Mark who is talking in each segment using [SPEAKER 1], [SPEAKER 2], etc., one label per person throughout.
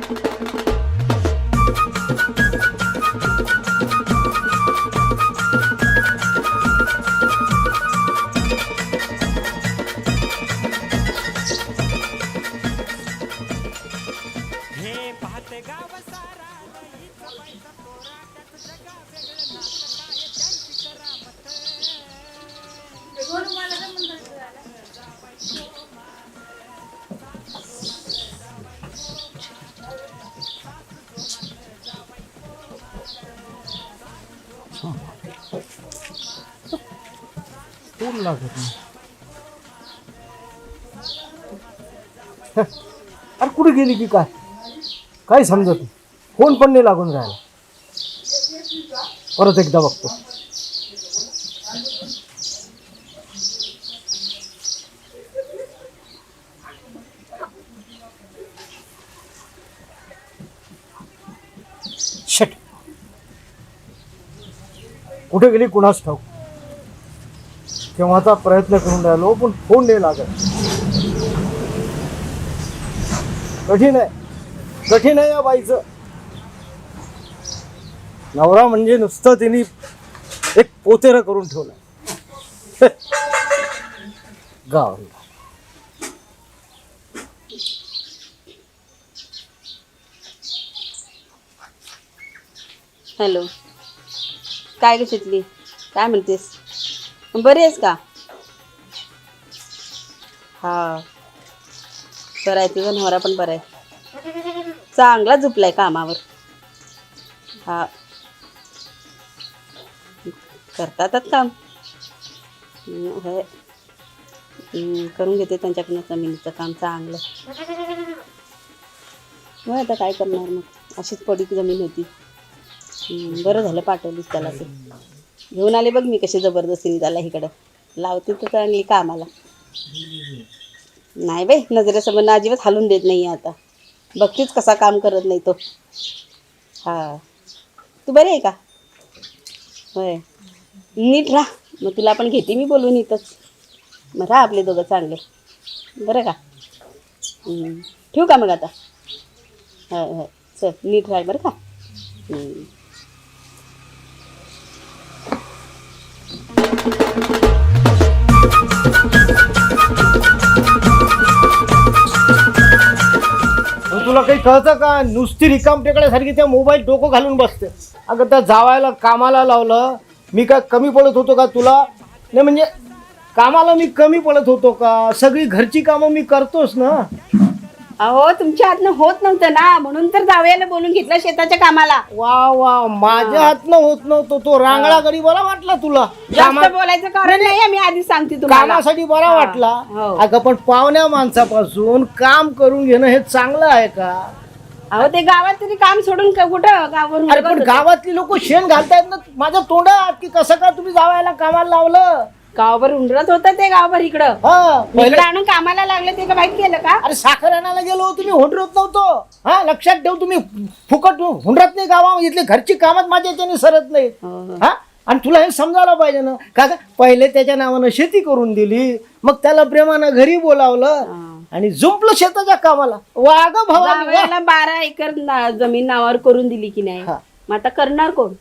[SPEAKER 1] Thank you.
[SPEAKER 2] Phone लागत नाही अरे कुठे गेली की काय? काय समजत. फ़ोन पण नाही लागून राहिला. परत एकदा बघतो. कुठे गेली? ठाऊक? केव्हाचा प्रयत्न करून राहिलो पण फोन नाही लागत. कठीण आहे. कठीण आहे या बाईचं. नवरा म्हणजे नुसतं तिने एक पोतेर करून ठेवलं. गाव
[SPEAKER 3] हॅलो. काय ग शिकली काय म्हणतेस? बरी आहेस का? हा. बरं आहे तुझा नवरा पण बरा आहे. चांगला झुपलाय कामावर. हा. करतातच काम. होय. करून घेते त्यांच्याकडनं जमिनीचं काम चांगलं. होय आता काय करणार मग? अशीच पडीक जमीन होती. बरं झालं पाठवलीस त्याला ते. घेऊन आले बघ मी कशी जबरदस्तीने त्याला इकडं. लावते तर चांगली कामाला. नाही बाई नजरेसमोर अजिबात हालून देत नाही आता. बघतीच कसा काम करत नाही तो. हा. तू बरी आहे का? होय. नीट राहा. मग तुला आपण घेते मी बोलून इथंच. मग राहा आपले दोघं चांगले. बरं का? ठेवू का मग आता? होय होय. चल नीट राहा बरं का हम्म.
[SPEAKER 2] मग तुला काही कळतं का? नुसती रिकाम टेकड्यासारखी त्या मोबाईल डोकं घालून बसते. अगं त्या जावायला कामाला लावलं मी काय कमी पडत होतो का तुला? नाही म्हणजे कामाला मी कमी पडत होतो का? सगळी घरची कामं मी करतोच ना.
[SPEAKER 3] अहो तुमच्या हातनं होत नव्हतं ना. म्हणून तर जावयाला बोलून घेतलं शेताच्या कामाला.
[SPEAKER 2] वा वा माझ्या हातनं होत नव्हतं. तो रांगडा गडी बरा वाटला तुला.
[SPEAKER 3] जास्त
[SPEAKER 2] कामा-
[SPEAKER 3] बोलायचं कारण नाही मी आधी सांगते तुम्हाला.
[SPEAKER 2] कामासाठी बरा वाटला.
[SPEAKER 3] हो.
[SPEAKER 2] अगं पण पाहुण्या माणसापासून काम करून घेणं हे चांगलं आहे का?
[SPEAKER 3] अहो ते गावात तरी काम सोडून क- कुठं?
[SPEAKER 2] अरे पण गावातली लोक शेण घालतायत ना. माझ्या तोंडात की कसं काय तुम्ही जावायला कामाला लावलं?
[SPEAKER 3] गावभर उंडरत होतं ते गावभर इकडं.
[SPEAKER 2] हा पहिले
[SPEAKER 3] आणून कामाला लागलं ते का माहीत केलं का?
[SPEAKER 2] अरे साखर आणायला गेलो तुम्ही हुंडरत नव्हतो. हा लक्षात ठेव तुम्ही फुकट हुंडरत नाही गावा इथली घरची कामच माझ्या याच्याने सरत नाही
[SPEAKER 3] हो, हो.
[SPEAKER 2] हा? आणि तुला हे समजायला पाहिजे ना का का पहिले त्याच्या नावानं शेती करून दिली मग त्याला प्रेमानं घरी बोलावलं
[SPEAKER 3] हा.
[SPEAKER 2] आणि जुंपलं शेताच्या कामाला. वाग भावा
[SPEAKER 3] जावयाला बारा एकर ना- जमीन नावावर करून दिली की नाही?
[SPEAKER 2] हा.
[SPEAKER 3] मग आता करणार कोण?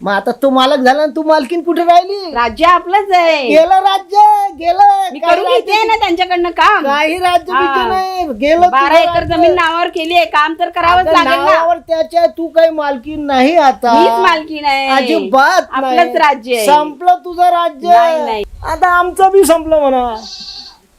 [SPEAKER 2] मग आता तू मालक झाला आणि तू मालकीन कुठे राहिली?
[SPEAKER 3] राज्य आपलंच आहे.
[SPEAKER 2] गेलं राज्य गेलं.
[SPEAKER 3] मी
[SPEAKER 2] काही
[SPEAKER 3] करून घेते ना त्यांच्याकडनं काम.
[SPEAKER 2] काही राज्य
[SPEAKER 3] हा.
[SPEAKER 2] नाही. गेलं
[SPEAKER 3] बारा एकर
[SPEAKER 2] राज्य.
[SPEAKER 3] जमीन नावावर केली आहे. काम तर करावंच लागेल ना.
[SPEAKER 2] नावावर त्याच्या तू काही मालकीन नाही आता.
[SPEAKER 3] मीच मालकीण आहे.
[SPEAKER 2] अजिबात
[SPEAKER 3] आपलंच
[SPEAKER 2] नाही.
[SPEAKER 3] राज्य आहे.
[SPEAKER 2] संपलं तुझं राज्य.
[SPEAKER 3] नाही.
[SPEAKER 2] आता आमचं बी संपलं म्हणा.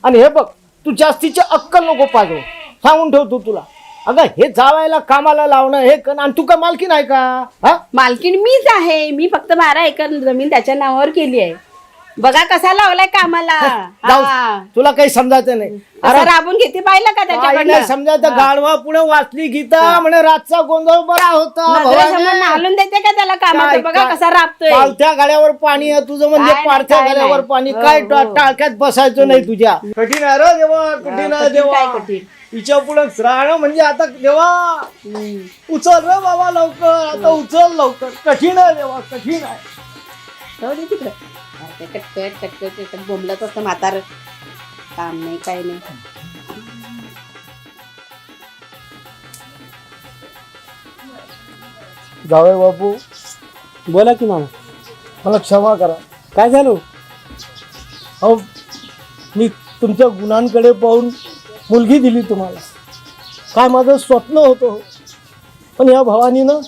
[SPEAKER 2] आणि हे बघ तू जास्तीचे अक्कल नको पाहिजे सांगून ठेवतो तुला. अगं हे जावायला कामाला लावणं हे करणं आणि तू काय मालकीन आहे का? हा?
[SPEAKER 3] मालकीण मीच आहे. मी फक्त बारा एकर जमीन त्याच्या नावावर केली आहे. बघा कसा लावलाय कामाला.
[SPEAKER 2] जाऊ
[SPEAKER 3] हा.
[SPEAKER 2] तुला काही समजायचं नाही.
[SPEAKER 3] असं राबून घेते पाहिलं का
[SPEAKER 2] काय नाही
[SPEAKER 3] त्याच्याकडनं
[SPEAKER 2] समजायचं गाढवा पुढे वाचली गीता म्हणे रातचा गोंधळ बरा होता
[SPEAKER 3] नजरेसमोर
[SPEAKER 2] भवानी.
[SPEAKER 3] देते का त्याला कामात
[SPEAKER 2] काय-
[SPEAKER 3] बघा
[SPEAKER 2] काय-
[SPEAKER 3] कसा राबतोय.
[SPEAKER 2] पालथ्या गाड्यावर पाणी आहे तुझं म्हणजे
[SPEAKER 3] काय नाही, काय
[SPEAKER 2] गाड्यावर
[SPEAKER 3] नाही.
[SPEAKER 2] पाणी.
[SPEAKER 3] हो,
[SPEAKER 2] काय
[SPEAKER 3] हो.
[SPEAKER 2] टाळक्यात बसायचं नाही तुझ्या. कठीण आहे रे देवा कठीण आहे
[SPEAKER 3] कठीण
[SPEAKER 2] देवा.
[SPEAKER 3] कठीण?
[SPEAKER 2] हिच्या पुढे. राहणं म्हणजे आता देवा. उचल रे बाबा लवकर आता उचल लवकर. कठीण आहे देवा कठीण आहे.
[SPEAKER 3] जाऊ दे तिकडं. हा, ते कटकट कटकट कटकट बोंबलत असतं म्हातार. काम नाही काय नाही.
[SPEAKER 2] जावय बापू
[SPEAKER 4] बोला की मामा.
[SPEAKER 2] मला क्षमा करा.
[SPEAKER 4] काय झालं?
[SPEAKER 2] अहो मी तुमच्या गुणांकडे पाहून मुलगी दिली तुम्हाला. काय माझं स्वप्न होतं पण या भावानीनं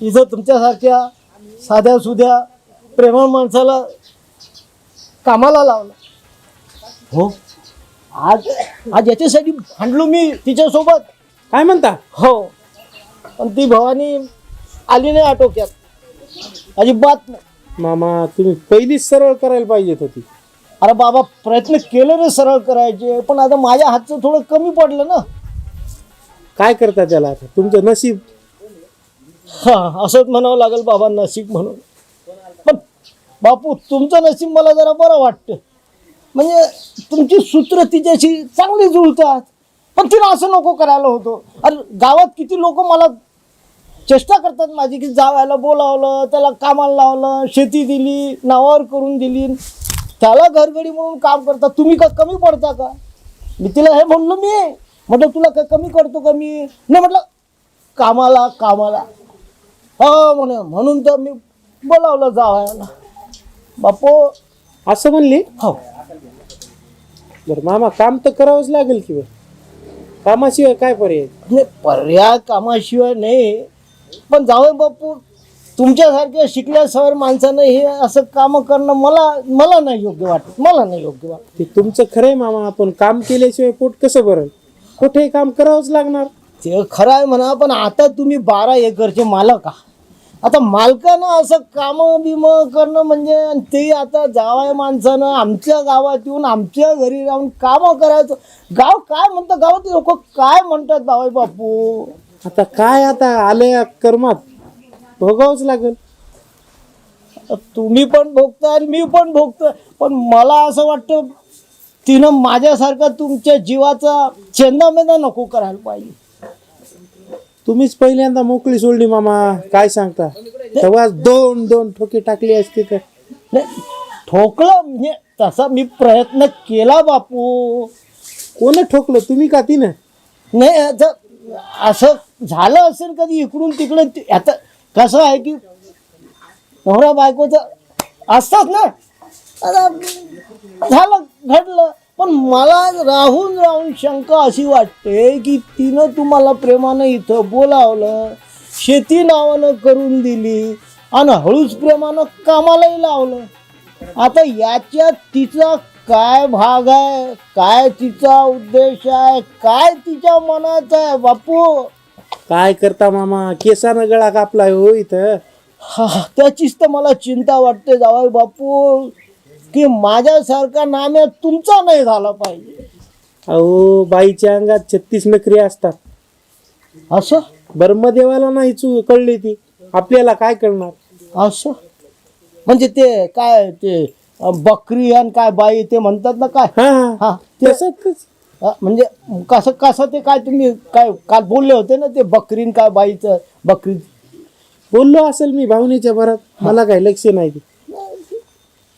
[SPEAKER 2] इथं तुमच्यासारख्या साध्या सुध्या प्रेमळ माणसाला कामाला लावलं. हो? आज आज याच्यासाठी भांडलो मी तिच्यासोबत.
[SPEAKER 4] काय म्हणता?
[SPEAKER 2] हो. पण ती भवानी आली नाही आटोक्यात. अजिबात नाही.
[SPEAKER 4] मामा तुम्ही पहिलीच सरळ करायला पाहिजेत होती.
[SPEAKER 2] अरे बाबा प्रयत्न केले रे सरळ करायचे पण आता माझ्या हातचं थोडं कमी पडलं ना.
[SPEAKER 4] काय करता त्याला आता? तुमचं नशीब?
[SPEAKER 2] हा असंच म्हणावं लागेल बाबा नशीब म्हणून. पण बापू तुमचं नशीब मला जरा बरं वाटतं. म्हणजे तुमची सूत्र तिच्याशी चांगली जुळतात पण तिला असं नको करायला होतो. अरे गावात किती लोक मला चेष्टा करतात माझी की जावायला बोलावलं त्याला कामाला लावलं शेती दिली नावावर करून दिली. त्याला घरगडी म्हणून काम करतात तुम्ही का कमी पडता का? मी तिला हे म्हणलो मी. म्हटलं तुला काय कमी करतो का मी? नाही म्हटलं कामाला कामाला. हो म्हणे म्हणून तर मी बोलावलं जावायला. बापू.
[SPEAKER 4] असं म्हणली?
[SPEAKER 2] हो.
[SPEAKER 4] बरं मामा काम तर करावंच लागेल की बरं. कामाशिवाय काय पर्याय?
[SPEAKER 2] नाही पर्याय कामाशिवाय नाही. पण जावं बापू तुमच्यासारख्या शिकल्या सवर माणसानं हे असं काम करणं मला मला नाही योग्य वाटत. मला नाही योग्य वाटत.
[SPEAKER 4] ते तुमचं खरंय मामा आपण काम केल्याशिवाय पोट कसं भरल? कुठे काम करावंच लागणार.
[SPEAKER 2] ते खरं आहे म्हणा पण आता तुम्ही बारा एकरचे मालक आहात. आता मालकानं असं काम बिम करणं म्हणजे ते आता जावाय माणसानं आमच्या गावात येऊन आमच्या घरी राहून कामं करायचं. गाव काय म्हणतं? गावात लोक काय म्हणतात जावाय बापू?
[SPEAKER 4] आता काय आता आले कर्मात? भोगावंच लागेल.
[SPEAKER 2] तुम्ही पण भोगता आणि मी पण भोगतो पण मला असं वाटतं तिनं माझ्यासारखा तुमच्या जीवाचा चेंदामेंदा नको करायला पाहिजे.
[SPEAKER 4] तुम्हीच पहिल्यांदा मोकळी सोडली मामा. काय सांगता? तेव्हा दोन दोन ठोके टाकली असती तर.
[SPEAKER 2] नाही ठोकलं म्हणजे तसा मी प्रयत्न केला बापू.
[SPEAKER 4] कोण ठोकलं? तुम्ही का तिनं?
[SPEAKER 2] नाही असं झालं असेल कधी इकडून तिकडे आता कसं आहे की नवरा बायकोचं असतात ना? आता झालं घडलं. पण मला राहून राहून शंका अशी वाटते की तिनं तुम्हाला प्रेमानं इथं बोलावलं शेती नावानं करून दिली आणि हळूच प्रेमानं कामालाही लावलं. आता याच्यात तिचा काय भाग आहे? काय तिचा उद्देश आहे? काय तिच्या मनाचा आहे? बापू!
[SPEAKER 4] काय करता मामा? केसानं गळा कापलाय हो इथं.
[SPEAKER 2] हा त्याचीच तर मला चिंता वाटते जावाय बापू. की माझ्यासारखा नाम्या तुमचा नाही झाला पाहिजे.
[SPEAKER 4] अहो बाईच्या अंगात छत्तीस नखरी असतात.
[SPEAKER 2] असं?
[SPEAKER 4] ब्रह्मदेवाला नाही चू कळली ती. आपल्याला काय करणार
[SPEAKER 2] असं? म्हणजे ते काय ते अं, बकरी आणि काय बाई ते म्हणतात ना काय?
[SPEAKER 4] हा हा.
[SPEAKER 2] हा ते
[SPEAKER 4] तसंच.
[SPEAKER 2] म्हणजे कसं कसं ते काय तुम्ही काय काल बोलले होते ना ते बकरीन काय बाईचं बकरी?
[SPEAKER 4] बोललो असेल मी भावनेच्या भरात. मला काही लक्ष नाही ते.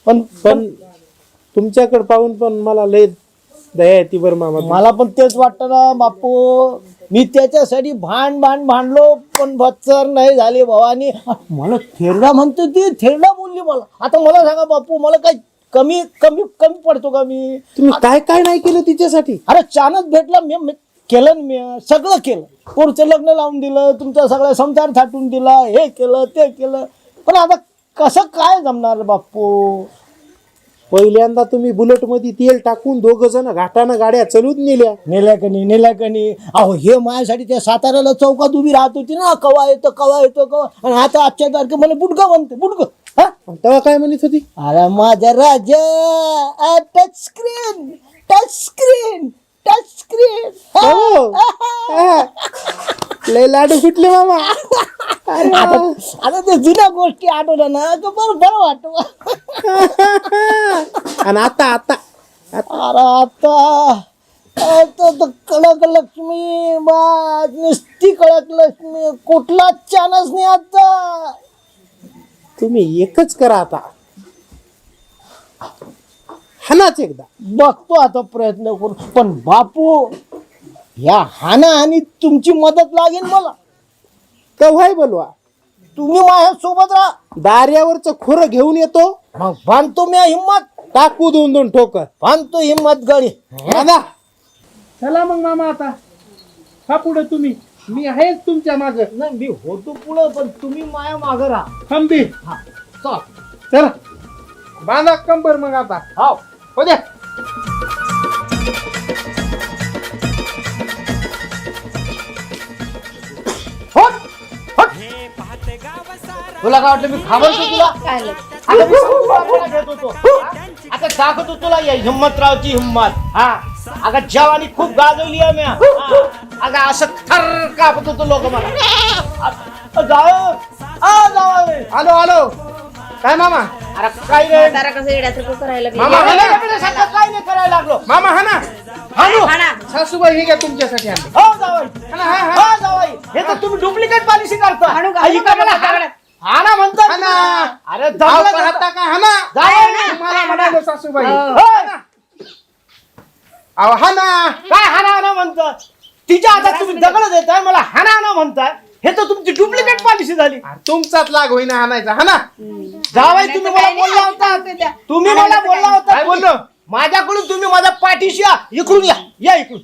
[SPEAKER 2] पण
[SPEAKER 4] पण तुमच्याकडे पाहून पण मला लय दया येते बरं मामा
[SPEAKER 2] मला पण तेच वाटतं ना बापू. मी त्याच्यासाठी भांड भांड भांडलो पण बच्चर नाही झाले भवानी. मला थेरडा म्हणतो ती थेरडा बोलली मला. आता मला सांगा बापू मला काय कमी कमी कमी पडतो का मी?
[SPEAKER 4] तुम्ही काय काय नाही केलं तिच्यासाठी?
[SPEAKER 2] अरे चानच भेटला मी मी- केलं ना मी सगळं केलं. पुढचं लग्न लावून दिलं तुमचा सगळा संसार थाटून दिला हे केलं ते केलं. पण आता कसं काय जमणार बापू
[SPEAKER 4] पहिल्यांदा तुम्ही बुलेटमध्ये तेल टाकून दोघ जण घाटानं गाड्या चलून नेल्या.
[SPEAKER 2] नेल्याकनी नेल्याकनी अहो हे माझ्यासाठी त्या साताऱ्याला चौकात उभी राहत होती ना. कवा येतो कवा येतो कवा आणि आता आजच्या तारखे मला बुडकं म्हणते बुडकं हा?
[SPEAKER 4] तेव्हा काय म्हणत होती?
[SPEAKER 2] अरे माझ्या राजा touch screen touch screen touch screen
[SPEAKER 4] हो. लय लाडू कुठले मामा.
[SPEAKER 2] आता आता ते जुन्या गोष्टी आठवल्या ना तर बरं बरं वाटत.
[SPEAKER 4] आणि आता आता
[SPEAKER 2] अरे आता आता तर कडक लक्ष्मी बा नुसती कडक लक्ष्मी कुठला चानच नाही आता.
[SPEAKER 4] तुम्ही एकच करा आता. हानाच एकदा.
[SPEAKER 2] बघतो आता प्रयत्न करून पण बापू या हाना आणि तुमची मदत लागेल मला.
[SPEAKER 4] कव्हाय बोलवा.
[SPEAKER 2] तुम्ही माझ्या सोबत राहा.
[SPEAKER 4] दार्यावरचं खोरं घेऊन येतो.
[SPEAKER 2] मग बांधतो मी हिंमत.
[SPEAKER 4] टाकू दोन दोन ठोकर
[SPEAKER 2] बांधतो हिंमत गडी.
[SPEAKER 4] दादा चला मग मामा आता. हा पुढे तुम्ही. मी आहेच तुमच्या माग.
[SPEAKER 2] नाही मी होतो पुढं पण तुम्ही माया मागं राहा.
[SPEAKER 4] थांबी.
[SPEAKER 2] हा चल.
[SPEAKER 4] चला. बांधा कंबर मग आता.
[SPEAKER 2] हाव.
[SPEAKER 4] हो द्या
[SPEAKER 2] होट होट तुला काय वाटलं मी घाबरतो तुला?
[SPEAKER 3] काय?
[SPEAKER 2] आता मी घेत होतो. हा? आता दाखवतो तुला या हिम्मतरावची हिम्मत. हा. अगं जवानी खूप गाजवली आहे मी हा. अगं असं थर कापत होतो लोक मला. अ- जाओ. आ जाओ
[SPEAKER 4] आलो आलो. काय मामा?
[SPEAKER 2] अरे काय नाही
[SPEAKER 3] म्हातारा कसं येड्यासारखं करायला?
[SPEAKER 4] मामा,
[SPEAKER 2] काय नाही करायला लागलो.
[SPEAKER 4] मामा हा ना.
[SPEAKER 2] हाणू
[SPEAKER 3] हा. ना.
[SPEAKER 4] सासूबाई हे घ्या तुमच्यासाठी आणलं
[SPEAKER 2] हो जावाई.
[SPEAKER 4] हा, हा, हा.
[SPEAKER 2] हो जावाई. हे तर तुम्ही डुप्लिकेट पॉलिसी करता.
[SPEAKER 3] हाणू का?
[SPEAKER 2] आ, इकडे मला
[SPEAKER 3] हाणू का?
[SPEAKER 2] हाणा- हाणा म्हणता
[SPEAKER 4] हाणा.
[SPEAKER 2] अरे
[SPEAKER 4] पाहता
[SPEAKER 2] का?
[SPEAKER 4] हा ना.
[SPEAKER 2] जावाई ना.
[SPEAKER 4] तुम्हाला म्हणालो सासूबाई.
[SPEAKER 3] हो.
[SPEAKER 2] हो.
[SPEAKER 4] अहो हा ना.
[SPEAKER 2] काय हाना हाना म्हणता तिच्या हातात तुम्ही दगड देताय मला हाना हाना म्हणताय. हे तर तुमची डुप्लिकेट पॉलिसी झाली.
[SPEAKER 4] अरे, तुमचाच लाग होईना हाणायचा. हा ना.
[SPEAKER 2] जावाई तुम्ही मला बोलला होता. तुम्ही मला बोलला होता.
[SPEAKER 4] काय बोललो?
[SPEAKER 2] माझ्याकडून तुम्ही माझ्या पाठीशी या. इकडून या. या इकडून.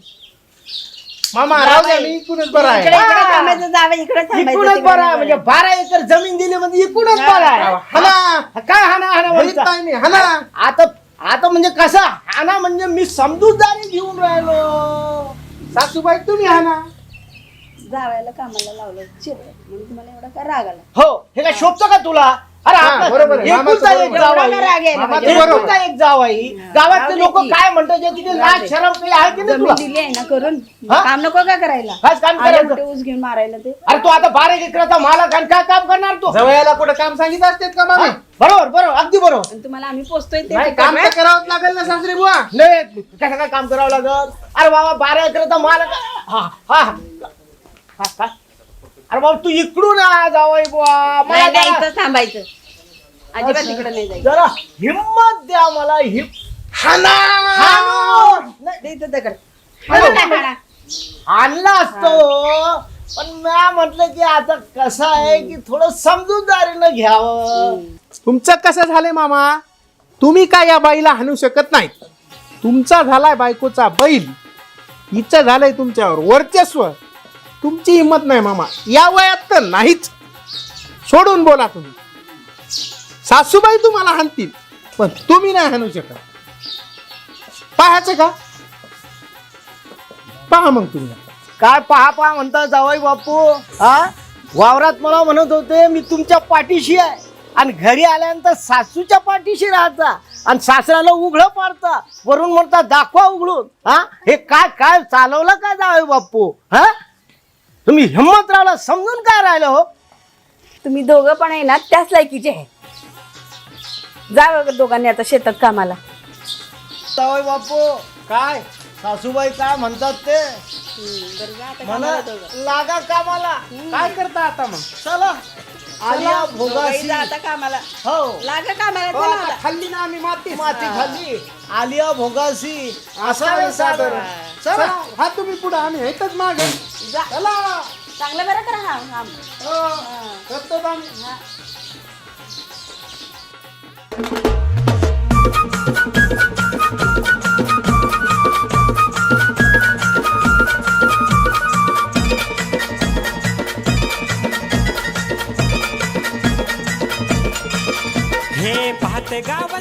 [SPEAKER 4] मामा राहू द्या मी इकडूनच बरं
[SPEAKER 3] इकडे
[SPEAKER 4] आहे.
[SPEAKER 3] इकडे थांबायचं जावं इकडे
[SPEAKER 2] इकडूनच बरं आहे म्हणजे बारा एकर जमीन दिली म्हणजे इकडूनच बरं आहे.
[SPEAKER 4] हा ना
[SPEAKER 2] काय हाना हाना म्हणता?
[SPEAKER 4] नाही मी, हा ना
[SPEAKER 2] आता आता म्हणजे कसं? हाना म्हणजे मी समजूतदारी घेऊन राहिलो.
[SPEAKER 4] सासूबाई तुम्ही हा ना
[SPEAKER 3] जावायला कामाला लावलं चिरलं म्हणून तुम्हाला एवढा काय राग आला?
[SPEAKER 2] हो हे काय शोभतं का तुला? अरे
[SPEAKER 4] हा,
[SPEAKER 2] आपलं
[SPEAKER 4] बरोबर आहे.
[SPEAKER 2] एकुलता
[SPEAKER 4] मामाचं
[SPEAKER 2] एक
[SPEAKER 4] बरोबर.
[SPEAKER 2] जावई.
[SPEAKER 3] एवढा राग यायला
[SPEAKER 4] मामाचं
[SPEAKER 3] पाहिजे.
[SPEAKER 4] बरोबर.
[SPEAKER 2] एकुलता एक जावाई गावातले लोक. काय म्हणतात जे किती लाज शरम काही आहे की नाही
[SPEAKER 3] जमीन
[SPEAKER 2] तुला
[SPEAKER 3] दिली आहे ना करून
[SPEAKER 2] हा?
[SPEAKER 3] काम नको का करायला
[SPEAKER 2] काम
[SPEAKER 3] आले
[SPEAKER 2] करायचं?
[SPEAKER 3] ऊस घेऊन मारायला ते
[SPEAKER 2] अरे तू आता बारा एकराचा मालक आणि काय काम करणार तू
[SPEAKER 4] जवळला कुठं काम सांगितलं असतात का मामी
[SPEAKER 2] हा? बरोबर बरोबर अगदी बरोबर
[SPEAKER 3] आणि तुम्हाला आम्ही पोचतोय ते
[SPEAKER 4] नाही
[SPEAKER 3] ते
[SPEAKER 4] काम. तर करावंच लागेल ना सासरी बुवा
[SPEAKER 2] नाही कसं काय काम करावं लागल अरे बाबा बारा एकराचा मालक हा हा हा. हा? अरे बाबा तू इकडून आ जावई बुवा मला
[SPEAKER 3] नाही नाही
[SPEAKER 2] जरा-
[SPEAKER 3] इथंच थांबायचं अजिबात तिकडे नाही जायचं.
[SPEAKER 2] जरा हिम्मत द्या मला हिम
[SPEAKER 4] हाना
[SPEAKER 2] हाणू. नाही, हाणा. आणला असतो. पण म्या म्हटलं की आता कसं आहे की थोडं समजूतदारीनं घ्यावं.
[SPEAKER 4] तुमचं कसं झालंय मामा? तुम्ही काय या बाईला हाणू शकत नाही तुमचा झालाय बायकोचा बैल. हिचं झालंय तुमच्यावर वर्चस्व. तुमची हिंमत नाही मामा. या वयात तर नाहीच. सोडून बोला तुम्ही. सासूबाई तुम्हाला हाणतील पण तुम्ही नाही हाणू शकत. पाहायचं का? पहा मग तुम्ही.
[SPEAKER 2] काय पहा पहा म्हणता जावाई बापू हा? वावरात मला म्हणत होते मी तुमच्या पाठीशी आहे. आणि घरी आल्यानंतर सासूच्या पाठीशी राहता आणि सासऱ्याला उघडं पाडता. वरून म्हणता दाखवा उघडून. हा? हे काय काय चालवलं काय जावई बापू? हा? तुम्ही हिंमत राहिला समजून काय राहिलं हो?
[SPEAKER 3] तुम्ही दोघं पण आहे ना त्याच लायकीचे आहे जा बघ दोघांनी आता शेतात कामाला.
[SPEAKER 2] जावई बापू काय? सासूबाई काय म्हणतात ते? म्हणा लागा कामाला.
[SPEAKER 4] काय करता आता मग?
[SPEAKER 2] चला. आलिया
[SPEAKER 3] जा आता कामाला.
[SPEAKER 2] हो.
[SPEAKER 3] लागा कामाला
[SPEAKER 4] हो, आता
[SPEAKER 3] आता.
[SPEAKER 4] खाल्ली ना आम्ही माती
[SPEAKER 2] माती खाल्ली. आलिया भोगासी
[SPEAKER 4] असा
[SPEAKER 2] असा
[SPEAKER 4] सादर.
[SPEAKER 2] चला.
[SPEAKER 4] हा तुम्ही पुढे आम्ही येतच मागे. चला.
[SPEAKER 3] चांगलं बरं करा हा. हा.
[SPEAKER 4] हो, करतोच आम्ही.
[SPEAKER 1] हे. गाव